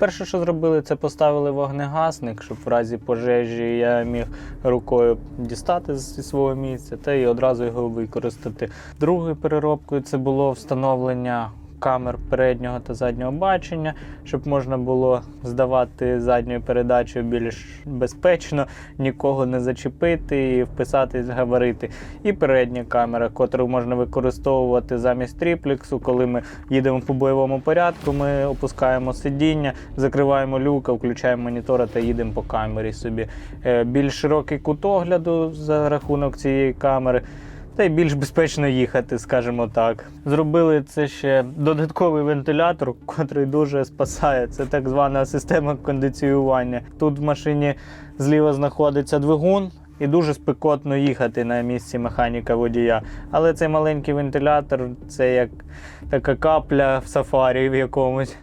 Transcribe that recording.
Перше, що зробили, це поставили вогнегасник, щоб в разі пожежі я міг рукою дістати зі свого місця та і одразу його використати. Другою переробкою це було встановлення камер переднього та заднього бачення, щоб можна було здавати задньою передачею більш безпечно, нікого не зачепити і вписатись в габарити. І передня камера, котру можна використовувати замість тріплексу, коли ми їдемо по бойовому порядку, ми опускаємо сидіння, закриваємо люка, включаємо монітора та їдемо по камері собі. Е, Більш широкий кут огляду за рахунок цієї камери. Та й більш безпечно їхати, скажімо так. Зробили це ще додатковий вентилятор, котрий дуже спасає. Це так звана система кондиціювання. Тут в машині зліва знаходиться двигун. І дуже спекотно їхати на місці механіка водія. Але цей маленький вентилятор це як така капля в сафарі в якомусь.